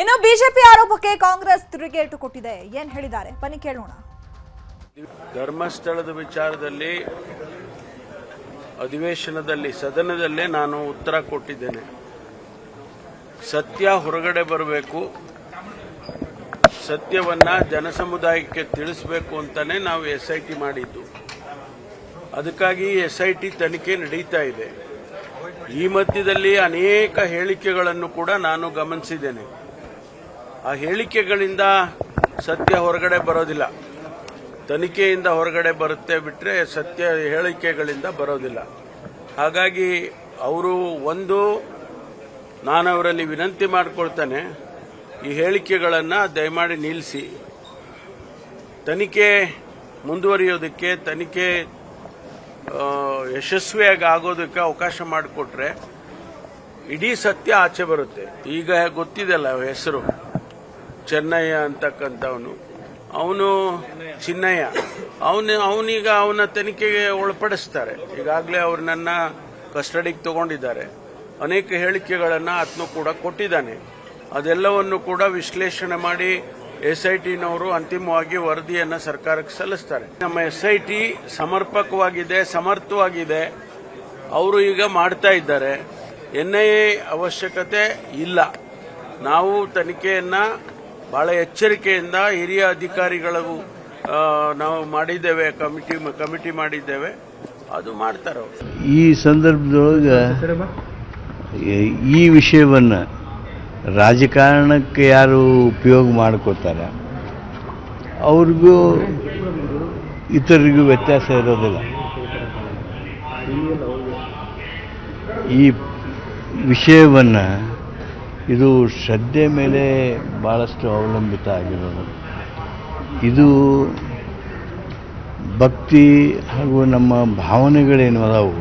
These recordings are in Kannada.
ಇನ್ನು ಬಿಜೆಪಿ ಆರೋಪಕ್ಕೆ ಕಾಂಗ್ರೆಸ್ ತಿರುಗೇಟು ಕೊಟ್ಟಿದೆ. ಏನ್ ಹೇಳಿದ್ದಾರೆ? ಬನ್ನಿ ಕೇಳೋಣ. ಧರ್ಮಸ್ಥಳದ ವಿಚಾರದಲ್ಲಿ, ಅಧಿವೇಶನದಲ್ಲಿ, ಸದನದಲ್ಲೇ ನಾನು ಉತ್ತರ ಕೊಟ್ಟಿದ್ದೇನೆ. ಸತ್ಯ ಹೊರಗಡೆ ಬರಬೇಕು. ಸತ್ಯವನ್ನ ಜನಸಮುದಾಯಕ್ಕೆ ತಿಳಿಸಬೇಕು ಅಂತಾನೆ ನಾವು ಎಸ್ ಐ ಟಿ ಮಾಡಿದ್ದು. ಅದಕ್ಕಾಗಿ ಎಸ್ ಐ ಟಿ ತನಿಖೆ ನಡೀತಾ ಇದೆ. ಈ ಮಧ್ಯದಲ್ಲಿ ಅನೇಕ ಹೇಳಿಕೆಗಳನ್ನು ಕೂಡ ನಾನು ಗಮನಿಸಿದ್ದೇನೆ. ಆ ಹೇಳಿಕೆಗಳಿಂದ ಸತ್ಯ ಹೊರಗಡೆ ಬರೋದಿಲ್ಲ. ತನಿಖೆಯಿಂದ ಹೊರಗಡೆ ಬರುತ್ತೆ ಬಿಟ್ಟರೆ ಸತ್ಯ ಹೇಳಿಕೆಗಳಿಂದ ಬರೋದಿಲ್ಲ. ಹಾಗಾಗಿ ಅವರು ಒಂದು ನಾನು ಅವರಲ್ಲಿ ವಿನಂತಿ ಮಾಡಿಕೊಳ್ತಾನೆ, ಈ ಹೇಳಿಕೆಗಳನ್ನು ದಯಮಾಡಿ ನಿಲ್ಲಿಸಿ. ತನಿಖೆ ಮುಂದುವರಿಯೋದಕ್ಕೆ, ತನಿಖೆ ಯಶಸ್ವಿಯಾಗಿ ಆಗೋದಕ್ಕೆ ಅವಕಾಶ ಮಾಡಿಕೊಟ್ರೆ ಇಡೀ ಸತ್ಯ ಆಚೆ ಬರುತ್ತೆ. ಈಗ ಗೊತ್ತಿದೆಲ್ಲ ಹೆಸರು. ಚೆನ್ನಯ್ಯ ಅಂತಕ್ಕಂಥವನು. ಅವನು ಚಿನ್ನಯ್ಯ. ಅವನು, ಅವನೀಗ ಅವನ ತನಿಖೆಗೆ ಒಳಪಡಿಸ್ತಾರೆ. ಈಗಾಗಲೇ ನನ್ನ ಕಸ್ಟಡಿಗೆ ತಗೊಂಡಿದ್ದಾರೆ. ಅನೇಕ ಹೇಳಿಕೆಗಳನ್ನು ಆತನು ಕೂಡ ಕೊಟ್ಟಿದ್ದಾನೆ. ಅದೆಲ್ಲವನ್ನು ಕೂಡ ವಿಶ್ಲೇಷಣೆ ಮಾಡಿ ಎಸ್ ಐ ಅಂತಿಮವಾಗಿ ವರದಿಯನ್ನು ಸರ್ಕಾರಕ್ಕೆ ಸಲ್ಲಿಸ್ತಾರೆ. ನಮ್ಮ ಎಸ್ ಐ ಟಿ ಸಮರ್ಪಕವಾಗಿದೆ, ಸಮರ್ಥವಾಗಿದೆ. ಅವರು ಈಗ ಮಾಡ್ತಾ ಇದ್ದಾರೆ. ಎನ್ ಅವಶ್ಯಕತೆ ಇಲ್ಲ. ನಾವು ತನಿಖೆಯನ್ನ ಬಹಳ ಎಚ್ಚರಿಕೆಯಿಂದ ಹಿರಿಯ ಅಧಿಕಾರಿಗಳಿಗೂ ನಾವು ಮಾಡಿದ್ದೇವೆ, ಕಮಿಟಿ ಕಮಿಟಿ ಮಾಡಿದ್ದೇವೆ. ಅದು ಮಾಡ್ತಾರೆ ಈ ಸಂದರ್ಭದೊಳಗೆ ಈ- ವಿಷಯವನ್ನು ರಾಜಕಾರಣಕ್ಕೆ ಯಾರು ಉಪಯೋಗ ಮಾಡ್ಕೋತಾರೆ ಅವ್ರಿಗೂ ಇತರರಿಗೂ ವ್ಯತ್ಯಾಸ ಇರೋದಿಲ್ಲ. ಈ ವಿಷಯವನ್ನು ಇದು ಶ್ರದ್ಧೆ ಮೇಲೆ ಭಾಳಷ್ಟು ಅವಲಂಬಿತ ಆಗಿರೋದು. ಇದು ಭಕ್ತಿ ಹಾಗೂ ನಮ್ಮ ಭಾವನೆಗಳೇನು ಅದಾವು,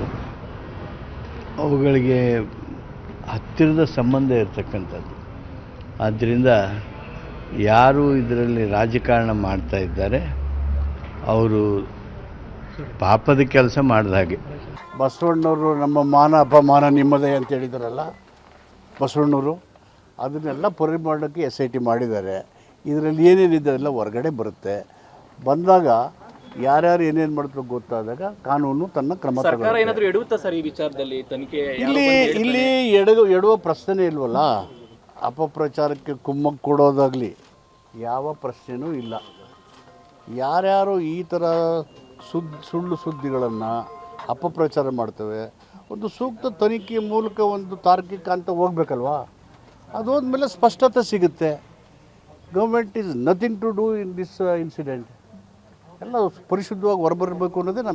ಅವುಗಳಿಗೆ ಹತ್ತಿರದ ಸಂಬಂಧ ಇರತಕ್ಕಂಥದ್ದು. ಆದ್ದರಿಂದ ಯಾರು ಇದರಲ್ಲಿ ರಾಜಕಾರಣ ಮಾಡ್ತಾ ಇದ್ದಾರೆ, ಅವರು ಪಾಪದ ಕೆಲಸ ಮಾಡಿದ ಹಾಗೆ. ಬಸವಣ್ಣವರು ನಮ್ಮ ಮಾನ ಅಪಮಾನ ನಿಮ್ಮದೇ ಅಂತ ಹೇಳಿದಾರಲ್ಲ, ಬಸವಣ್ಣವರು. ಅದನ್ನೆಲ್ಲ ಪರಿಮಾಣಕ್ಕೆ ಎಸ್ ಐ ಟಿ ಮಾಡಿದ್ದಾರೆ. ಇದರಲ್ಲಿ ಏನೇನಿದೆ ಅದೆಲ್ಲ ಹೊರಗಡೆ ಬರುತ್ತೆ. ಬಂದಾಗ ಯಾರ್ಯಾರು ಏನೇನು ಮಾಡಿದ್ರು ಗೊತ್ತಾದಾಗ ಕಾನೂನು ತನ್ನ ಕ್ರಮ. ಏನಾದರೂ ಎಡುತ್ತಾ ಸರ್ ಈ ವಿಚಾರದಲ್ಲಿ? ತನಿಖೆ ಇಲ್ಲಿ ಇಲ್ಲಿ ಎಡಗು ಎಡುವ ಪ್ರಶ್ನೆ ಇಲ್ವಲ್ಲ? ಅಪಪ್ರಚಾರಕ್ಕೆ ಕುಮ್ಮಕ್ಕು ಕೊಡೋದಾಗಲಿ ಯಾವ ಪ್ರಶ್ನೆನೂ ಇಲ್ಲ. ಯಾರ್ಯಾರು ಈ ಥರ ಸುದ್ ಸುಳ್ಳು ಸುದ್ದಿಗಳನ್ನು ಅಪಪ್ರಚಾರ ಮಾಡ್ತವೆ ಒಂದು ಸೂಕ್ತ ತನಿಖೆ ಮೂಲಕ ಒಂದು ತಾರ್ಕಿಕ ಅಂತ ಹೋಗ್ಬೇಕಲ್ವಾ? ಅದೋದ್ಮೇಲೆ ಸ್ಪಷ್ಟತೆ ಸಿಗುತ್ತೆ. Government is nothing to do in this incident ಎಲ್ಲ ಪರಿಶುದ್ಧವಾಗಿ ಹೊರಬರಬೇಕು ಅನ್ನೋದೇ ನಮ್ಮ